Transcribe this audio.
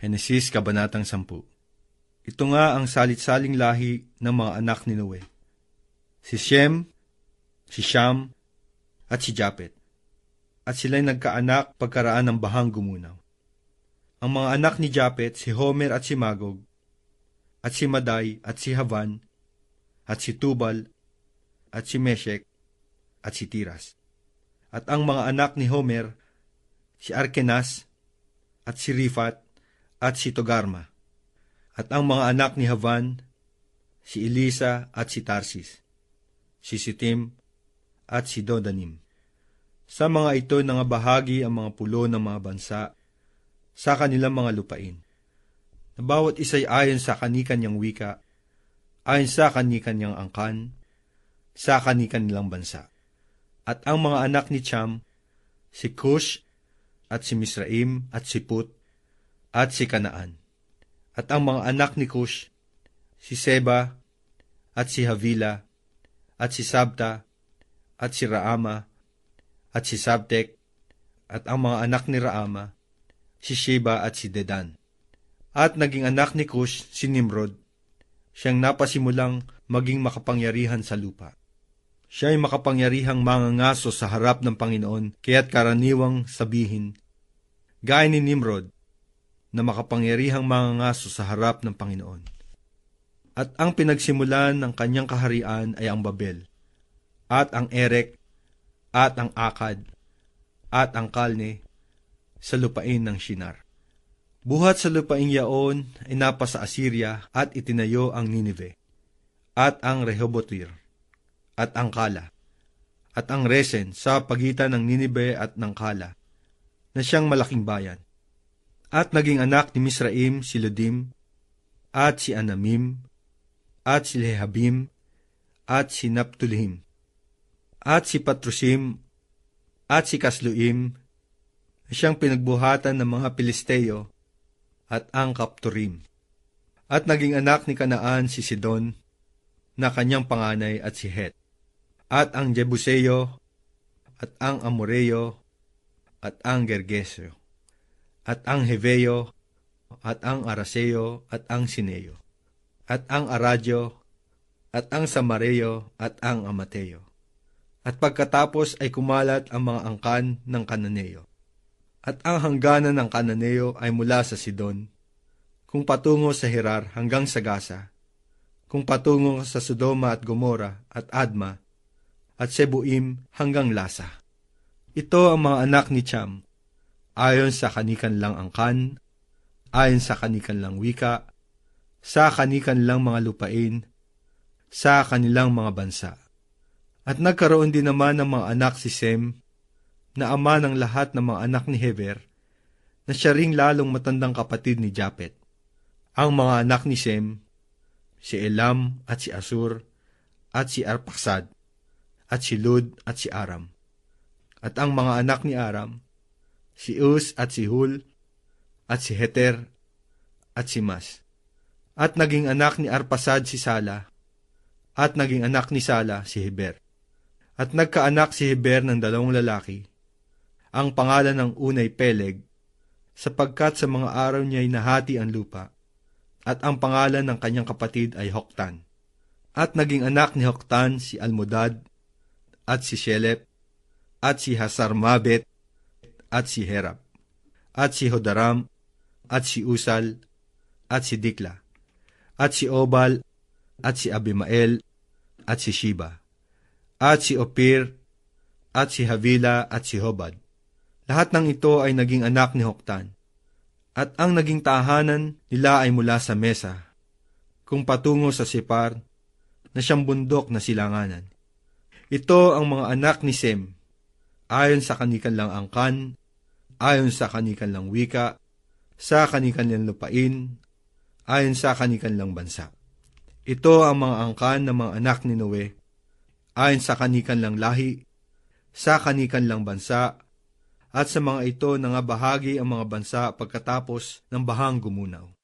Henesis Kabanatang 10 Ito nga ang salit-saling lahi ng mga anak ni Noe. Si Shem, si Sham, at si Japet. At sila'y nagkaanak pagkaraan ng bahang gumunaw. Ang mga anak ni Japet, si Homer at si Magog, at si Maday at si Havan, at si Tubal, at si Meshek, at si Tiras. At ang mga anak ni Homer, si Arkenas, at si Rifat, at si Togarma. At ang mga anak ni Havan, si Elisa at si Tarsis, si Sitim at si Dodanim. Sa mga ito bahagi ang mga pulo ng mga bansa sa kanilang mga lupain. Na bawat isa'y ayon sa kanikanyang wika, ayon sa kanikanyang angkan, sa kanilang bansa. At ang mga anak ni Cham, si Cush, at si Misraim, at si Put, at si Kanaan. At ang mga anak ni Cush, si Seba, at si Havila, at si Sabta, at si Raama, at si Sabtek, at ang mga anak ni Raama, si Sheba at si Dedan. At naging anak ni Cush si Nimrod, siyang napasimulang maging makapangyarihan sa lupa. Siya ay makapangyarihang mangangaso sa harap ng Panginoon, kaya't karaniwang sabihin, Gaya ni Nimrod, na makapangyarihang mangangaso sa harap ng Panginoon. At ang pinagsimulan ng kanyang kaharian ay ang Babel, at ang Erek, at ang Akad, at ang Kalne, sa lupain ng Shinar. Buhat sa lupain yaon ay napa sa Assyria at itinayo ang Ninive, at ang Rehobotir, at ang Kala, at ang Resen sa pagitan ng Ninive at ng Kala, na siyang malaking bayan at naging anak ni Misraim si Ludim, at si Anamim, at si Lehabim, at si Naptulhim, at si Patrusim, at si Kasluim, siyang pinagbuhatan ng mga Pilisteo, at ang Kapturim. At naging anak ni Kanaan si Sidon, na kanyang panganay at si Het, at ang Jebuseo, at ang Amoreo, at ang Gergeseo at ang Heveo, at ang Araseo, at ang Sineo, at ang Aradyo, at ang Samareo, at ang Amateo. At pagkatapos ay kumalat ang mga angkan ng Kananeo. At ang hangganan ng Kananeo ay mula sa Sidon, kung patungo sa Hirar hanggang sa Gaza, kung patungo sa Sodoma at Gomora at Adma, at Sebuim hanggang Lasa. Ito ang mga anak ni Cham, ayon sa kanikan lang angkan, ayon sa kanikan lang wika, sa kanikan lang mga lupain, sa kanilang mga bansa. At nagkaroon din naman ng mga anak si Sem, na ama ng lahat ng mga anak ni Heber, na siya ring lalong matandang kapatid ni Japet. Ang mga anak ni Sem, si Elam at si Asur, at si Arpaksad, at si Lud at si Aram. At ang mga anak ni Aram, si Uz at si Hul, at si Heter, at si Mas. At naging anak ni Arpasad si Sala, at naging anak ni Sala si Heber. At nagkaanak si Heber ng dalawang lalaki. Ang pangalan ng unay Peleg, sapagkat sa mga araw niya ay nahati ang lupa, at ang pangalan ng kanyang kapatid ay Hoktan. At naging anak ni Hoktan si Almodad, at si Shelep, at si Hasarmabet, at si Herab, at si Hodaram, at si Usal, at si Dikla, at si Obal, at si Abimael, at si Shiba, at si Opir, at si Havila, at si Hobad. Lahat ng ito ay naging anak ni Hoktan. At ang naging tahanan nila ay mula sa mesa, kung patungo sa Sipar, na siyang bundok na silanganan. Ito ang mga anak ni Sem, ayon sa kanikan lang angkan, ayon sa kanilang wika, sa kanilang lupain, ayon sa kanilang bansa. Ito ang mga angkan ng mga anak ni Noe, ayon sa kanilang lahi, sa kanilang bansa, at sa mga ito na bahagi ang mga bansa pagkatapos ng bahang gumunaw.